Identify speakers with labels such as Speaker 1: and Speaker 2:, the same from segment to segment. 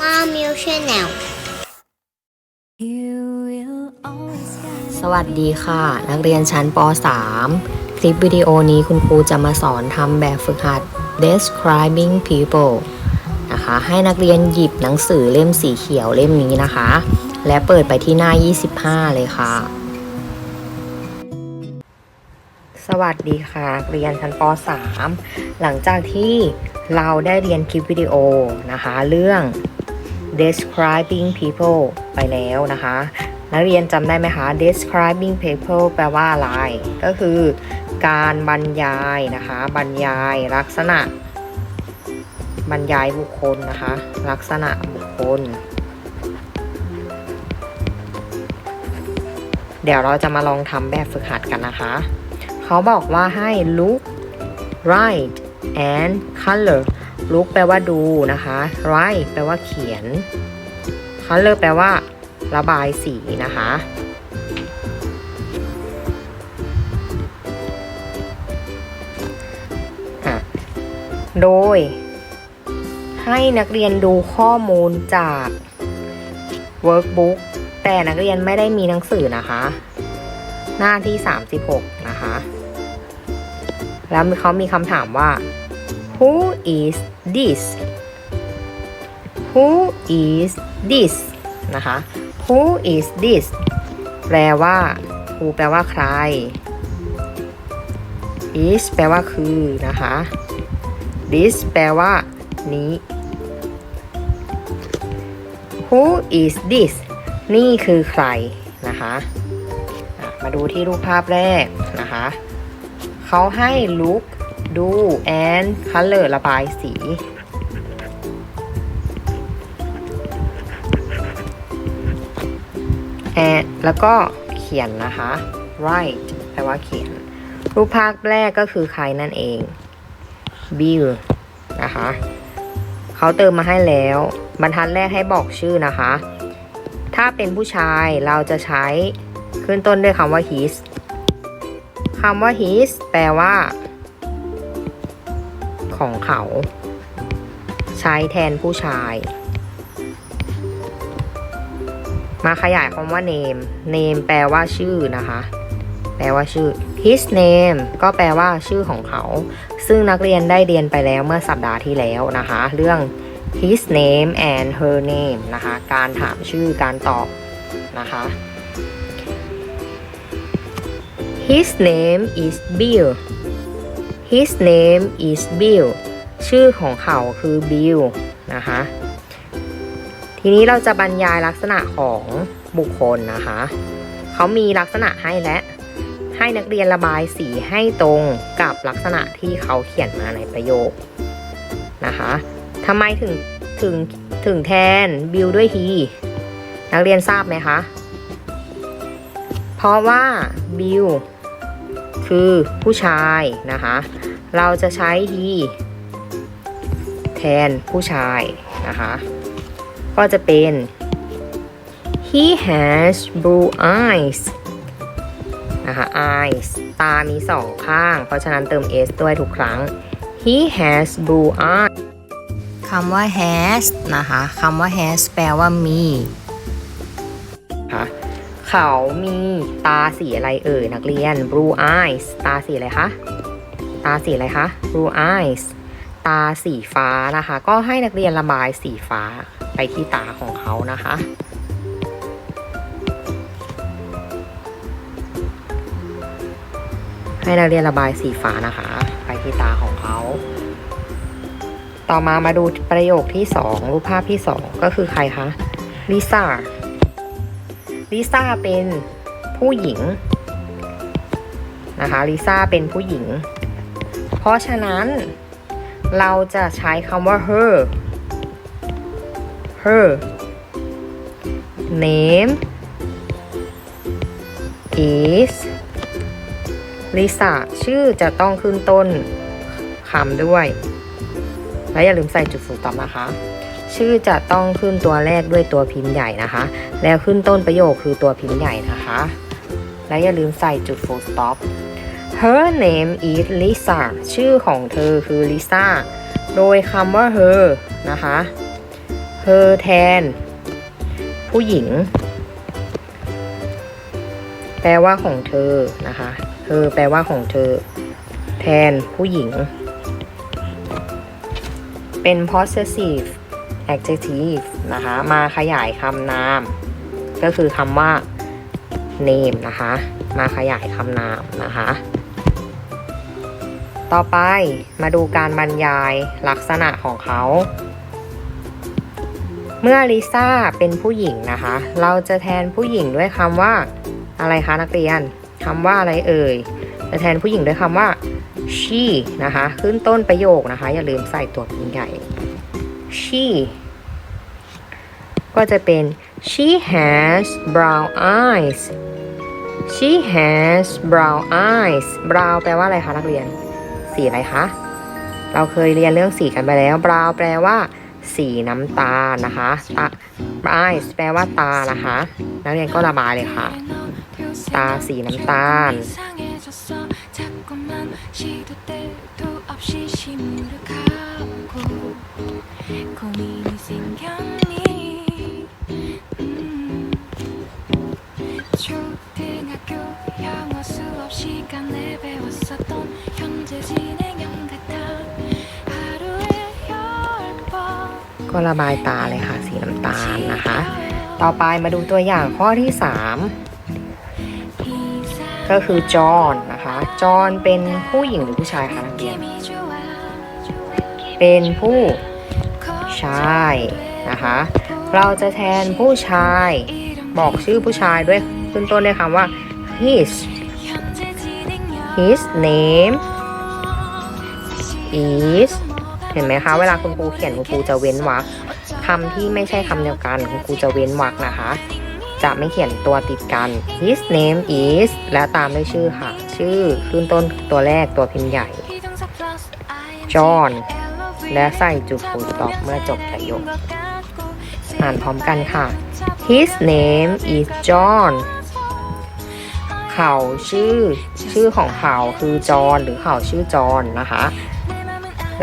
Speaker 1: มามิวชแนล
Speaker 2: สวัสดีค่ะ นักเรียนชั้นป .3 คลิปวิดีโอนี้คุณครูจะมาสอนทำแบบฝึกหัด describing people นะคะ ให้นักเรียนหยิบหนังสือเล่มสีเขียวเล่มนี้นะคะ และเปิดไปที่หน้า 25 เลยค่ะ สวัสดีค่ะเรียนชั้นป .3 หลังจากที่เราได้เรียนคลิปวิดีโอนะคะ เรื่อง describing people ไปแล้วนะคะ นักเรียนจำได้ไหมคะ describing people แปลว่าอะไร ก็คือการบรรยายนะคะ บรรยายลักษณะ บรรยายบุคคลนะคะ ลักษณะบุคคล เดี๋ยวเราจะมาลองทำแบบฝึกหัดกันนะคะ เขาบอกว่าให้ look write and color look แปลว่าดูนะคะ write แปลว่าเขียน color แปลว่า ระบายสีนะคะอะโดย ให้นักเรียนดูข้อมูลจาก workbook แต่นักเรียนไม่ได้มีหนังสือนะคะ หน้าที่ 36 นะคะ แล้วเขามีคำถามว่า who is this who is this นะคะ who is this แปลว่า who แปลว่าใคร is แปลว่าคือนะคะ this แปลว่า นี้ who is this นี่คือใครนะคะ มาดูที่รูปภาพแรกนะคะ เขาให้ look ดู and color ระบายสี and แล้วก็เขียนนะคะ write แปลว่าเขียน รูปภาพแรกก็คือใครนั่นเอง Bill นะคะเขาเติมมาให้แล้ว บรรทัดแรกให้บอกชื่อนะคะ ถ้าเป็นผู้ชายเราจะใช้ขึ้นต้นด้วยคำว่า his คำว่า his แปลว่า ของเขา ใช้แทนผู้ชาย มาขยายคำว่า name name แปลว่าชื่อนะคะ แปลว่าชื่อ his name ก็แปลว่าชื่อของเขา ซึ่งนักเรียนได้เรียนไปแล้วเมื่อสัปดาห์ที่แล้วนะคะ เรื่อง his name and her name นะคะ การถามชื่อการตอบนะคะ his name is Bill his name is Bill ชื่อของเขาคือ Bill นะคะ ทีนี้เราจะบรรยายลักษณะของบุคคลนะคะ เขามีลักษณะให้และ ให้นักเรียนระบายสีให้ตรงกับลักษณะที่เขาเขียนมาในประโยคนะคะทำไมถึงถึงถึงแทน Bill ด้วย he นักเรียนทราบไหมคะ เพราะว่า Bill คือผู้ชายนะคะ เราจะใช้ he แทนผู้ชายนะคะ ก็จะเป็น he has blue eyes นะคะ eyes ตามีสองข้าง เพราะฉะนั้นเติม s ด้วยทุกครั้ง he has blue eyes คำว่า has นะคะ คำว่า has แปลว่ามีค่ะ เขามีตาสีอะไรเอ่ยนักเรียน blue eyes ตาสีอะไรคะ ตาสีอะไรคะ blue eyes ตาสีฟ้านะคะ ก็ให้นักเรียนระบายสีฟ้าไปที่ตาของเขานะคะให้นักเรียนระบายสีฟ้านะคะ ไปที่ตาของเขา ต่อมามาดูประโยคที่สองรูปภาพที่สองก็คือใครคะลิซ่า ลิซ่าเป็นผู้หญิงนะคะลิซ่าเป็นผู้หญิง เพราะฉะนั้นเราจะใช้คำว่า her her name is ลิซ่าชื่อจะต้องขึ้นต้นคำด้วย แล้วอย่าลืมใส่จุดฟูลสต็อปนะคะ ชื่อจะต้องขึ้นตัวแรกด้วยตัวพิมพ์ใหญ่นะคะ แล้วขึ้นต้นประโยคคือตัวพิมพ์ใหญ่นะคะ และอย่าลืมใส่จุด full stop her name is Lisa ชื่อของเธอคือ Lisa โดยคำว่า her นะคะ her แทน ผู้หญิง แปลว่าของเธอนะคะ her แปลว่าของเธอ แทนผู้หญิง เป็น possessive adjective นะคะ มาขยายคำนาม ก็คือคำว่า name นะคะ มาขยายคำนามนะคะ ต่อไปมาดูการบรรยายลักษณะของเขา เมื่อลิซ่าเป็นผู้หญิงนะคะ เราจะแทนผู้หญิงด้วยคำว่า อะไรคะนักเรียนคำว่าอะไรเอ่ย จะแทนผู้หญิงด้วยคำว่า she นะคะ ขึ้นต้นประโยคนะคะ อย่าลืมใส่ตัวพิมใหญ่ she ก็จะเป็น she has brown eyes she has brown eyes brown แปลว่าอะไรคะนักเรียน สีอะไรคะ เราเคยเรียนเรื่องสีกันไปแล้ว brown แปลว่า สีน้ำตาลนะคะตา eyes แปลว่าตานะคะ นักเรียนก็ระบายเลยค่ะ ตาสีน้ำตาล
Speaker 3: 고민이 생겼니 음. 초등학교 영어 수업 시간에 배웠었던 현재 진행형 같아 하루에 열 번
Speaker 2: ก็ระบายตาเลยค่ะ สีน้ำตาลนะคะ ต่อไปมาดูตัวอย่างข้อที่ 3 ก็คือจอห์นนะคะ จอห์นเป็นผู้หญิงหรือผู้ชายคะนักเรียนเป็นผู้ชายนะคะ เราจะแทนผู้ชาย บอกชื่อผู้ชายด้วยขึ้นต้นด้วยคำว่า his his name is เห็นไหมคะ เวลาคุณครูเขียนคุณครูจะเว้นวรรคคำที่ไม่ใช่คำเดียวกันคุณครูจะเว้นวรรคนะคะ จะไม่เขียนตัวติดกัน his name is และตามด้วยชื่อค่ะ ชื่อขึ้นต้นตัวแรกตัวพิมพ์ใหญ่
Speaker 3: John
Speaker 2: และใส่จุด
Speaker 3: ด
Speaker 2: full
Speaker 3: full
Speaker 2: stop เมื่อจบป
Speaker 3: ระ
Speaker 2: โยค
Speaker 3: ค
Speaker 2: อ่านพร้อมกันค่ะ his name is John เขาชื่อ ชื่อของเขาคือจอห์นหรือเขาชื่อจอห์นนะคะ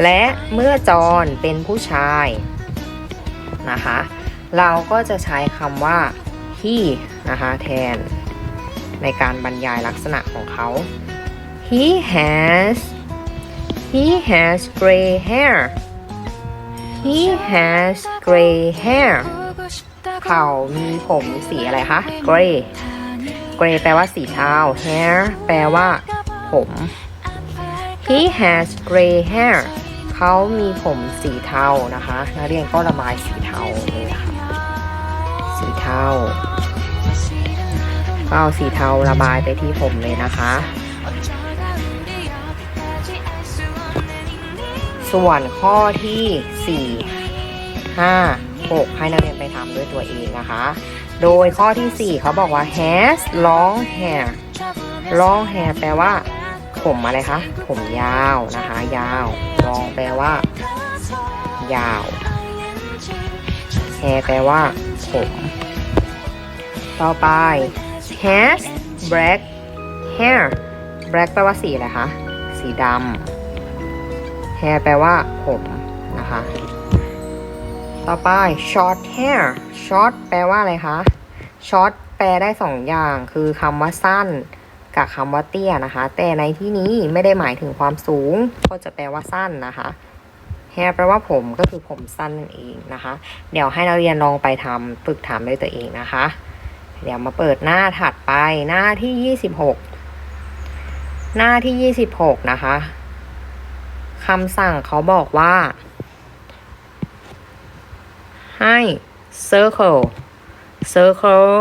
Speaker 2: และเมื่อจอห์นเป็นผู้ชายนะคะ เราก็จะใช้คำว่า he นะคะแทน ในการบรรยายลักษณะของเขา he has he has gray hair he has gray hair เขามีผมสีอะไรคะ gray gray แปลว่าสีเทา hair แปลว่า ผม he has gray hair เขามีผมสีเทานะคะ นักเรียนก็ระบายสีเทาเลยนะคะ เทาก็เอาสีเทาระบายไปที่ผมเลยนะคะ ส่วนข้อที่ 4 5 6 ให้นักเรียนไปทำด้วยตัวเองนะคะ โดยข้อที่ 4 เขาบอกว่า has long hair long hair แปลว่า ผมอะไรคะ ผมยาวนะคะ ยาว long แปลว่า ยาว hair แปลว่า ผม ต่อไป has black hair black แปลว่าสีอะไรคะ สีดำ hair แปลว่าผมนะคะ ต่อไป short hair short แปลว่าอะไรคะ short แปลได้สองอย่าง คือคำว่าสั้น กับคำว่าเตี้ยนะคะ แต่ในที่นี้ไม่ได้หมายถึงความสูง ก็จะแปลว่าสั้นนะคะ hair แปลว่าผมก็คือผมสั้นนั่นเองนะคะ เดี๋ยวให้นักเรียนลองไปทำฝึกถามด้วยตัวเองนะคะ เดี๋ยวมาเปิดหน้าถัดไปหน้าที่26หกหน้าที่26นะคะคำสั่งเขาบอกว่า ให้ circle circle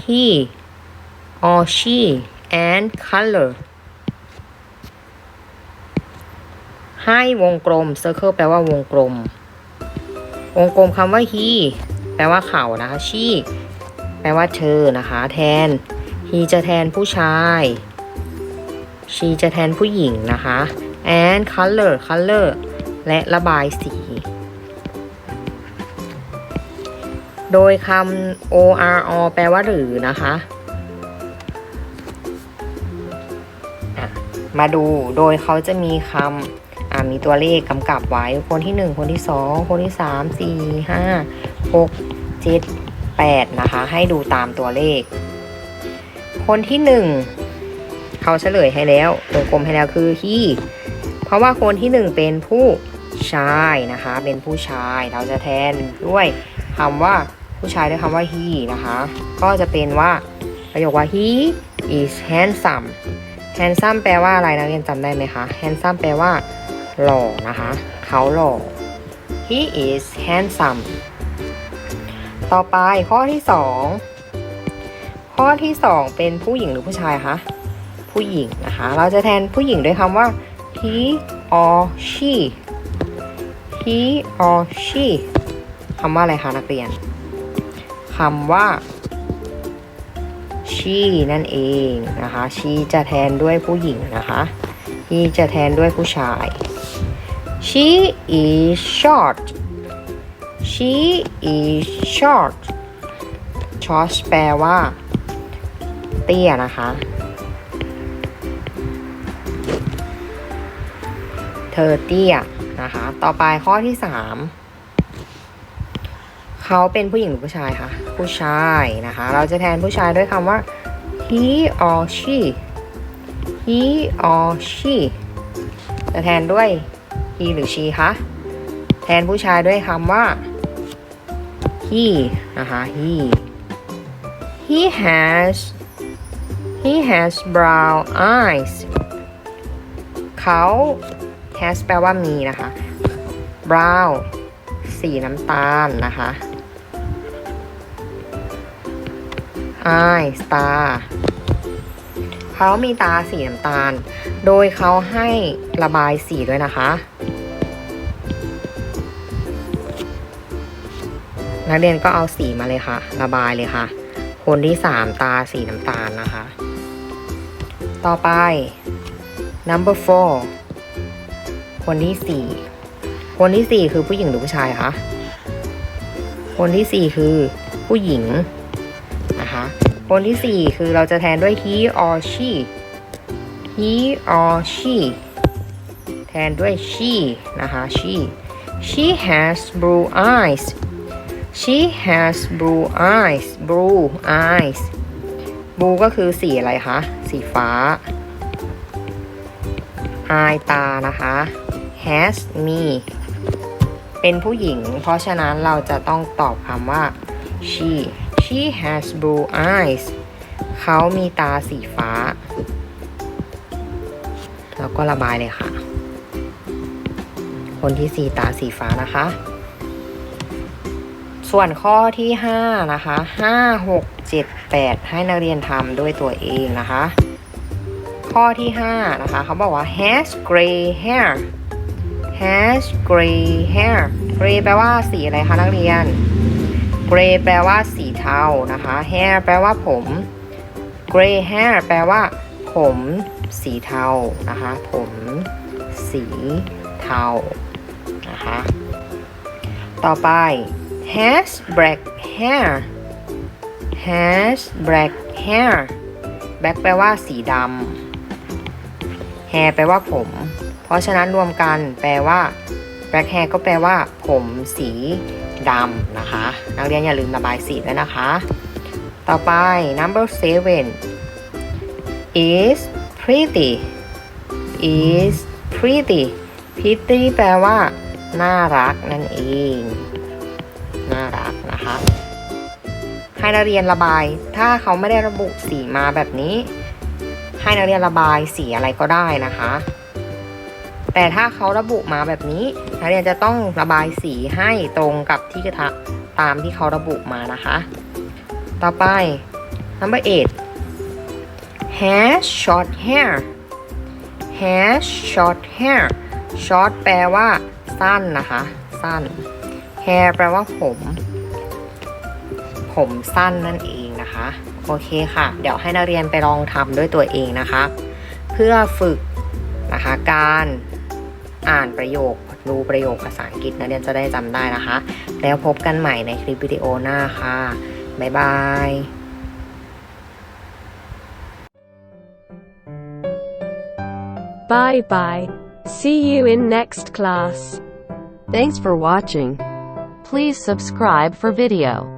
Speaker 2: he or she and color ให้วงกลม circle แปลว่าวงกลม วงกลมคำว่า he แปลว่าเขานะคะ she ปลว่าเธอนะคะ แทน he จะแทนผู้ชาย she จะแทนผู้หญิงนะคะ and color color และระบายสี โดยคำ o r o แปลว่าหรือนะคะมาดูโดยเขาจะมีคำมีตัวเลขกำกับไว้คนที่หนึ่งคนที่สองคนที่สามสี่ห้าหกเจ็ดแปดนะคะ ให้ดูตามตัวเลข คนที่หนึ่งเขาเฉลยให้แล้ววงกลมให้แล้วคือ he เพราะว่าคนที่หนึ่งเป็นผู้ชายนะคะ เป็นผู้ชายเราจะแทนด้วยคำว่าผู้ชายด้วยคำว่า he นะคะ ก็จะเป็นว่าประโยคว่า he is handsome handsome แปลว่าอะไรนักเรียนจำได้ไหมคะ handsome แปลว่าหล่อนะคะ เขาหล่อ he is handsome ต่อไปข้อที่สองข้อที่สองเป็นผู้หญิงหรือผู้ชายคะผู้หญิงนะคะ เราจะแทนผู้หญิงด้วยคำว่า he or she he or she คำว่าอะไรคะนักเรียนคำว่า she นั่นเองนะคะ she จะแทนด้วยผู้หญิงนะคะ he จะแทนด้วยผู้ชาย she is short she is short short แปลว่า เตี้ยนะคะ เธอเตี้ยนะคะ ต่อไปข้อที่สามเขาเป็นผู้หญิงหรือผู้ชายคะผู้ชายนะคะ เราจะแทนผู้ชายด้วยคำว่า he or she he or she จะแทนด้วย he หรือ she คะ แทนผู้ชายด้วยคำว่า he นะคะ he he has he has brown eyes เขา has แปลว่ามีนะคะ brown สีน้ำตาลนะคะ eyes ตาเขามีตาสีน้ำตาล โดยเขาให้ระบายสีด้วยนะคะ นักเรียนก็เอาสีมาเลยค่ะ ระบายเลยค่ะ คนที่สามตาสีน้ำตาลนะคะ ต่อไป number four คนที่สี่คนที่สี่คือผู้หญิงหรือผู้ชายคะคนที่สี่คือผู้หญิงนะคะคนที่สี่คือเราจะแทนด้วย he or she he or she แทนด้วย she นะคะ she she has blue eyes she has blue eyes blue eyes blue ก็คือสีอะไรคะ สีฟ้า eye ตานะคะ has me เป็นผู้หญิง เพราะฉะนั้นเราจะต้องตอบคำว่า she she has blue eyes เขามีตาสีฟ้า แล้วก็ระบายเลยค่ะ คนที่สีตาสีฟ้านะคะ ส่วนข้อที่ 5 นะคะ 5 6 7 8 ให้นักเรียนทำด้วยตัวเองนะคะ ข้อที่ 5 นะคะ เขาบอกว่า has gray hair has gray hair gray แปลว่าสีอะไรคะนักเรียน gray แปลว่าสีเทานะคะ hair แปลว่าผม gray hair แปลว่า ผมสีเทานะคะ ผมสีเทานะคะ ต่อไป has black hair has black hair black แปลว่าสีดำ hair แปลว่าผม เพราะฉะนั้นรวมกันแปลว่า black hair ก็แปลว่า ผมสีดำนะคะ นักเรียนอย่าลืมระบายสีด้วยนะคะ ต่อไป number seven is pretty is pretty pretty แปลว่า น่ารักนั่นเอง นะคะ ให้นักเรียนระบาย ถ้าเขาไม่ได้ระบุสีมาแบบนี้ ให้นักเรียนระบายสีอะไรก็ได้นะคะ แต่ถ้าเขาระบุมาแบบนี้ นักเรียนจะต้องระบายสีให้ตรงกับที่กระทะตามที่เขาระบุมานะคะ ต่อไป number eight has short hair has short hair short แปลว่าสั้นนะคะ สั้น hair แปลว่าผม ผมสั้นนั่นเองนะคะ โอเคค่ะ เดี๋ยวให้นักเรียนไปลองทำด้วยตัวเองนะคะ เพื่อฝึกนะคะการอ่านประโยคดูประโยคภาษาอังกฤษนักเรียนจะได้จำได้นะคะ แล้วพบกันใหม่ในคลิปวิดีโอหน้าค่ะ บ๊ายบาย
Speaker 4: Bye bye.
Speaker 5: See you in next class.
Speaker 4: Thanks for watching. Please subscribe for video.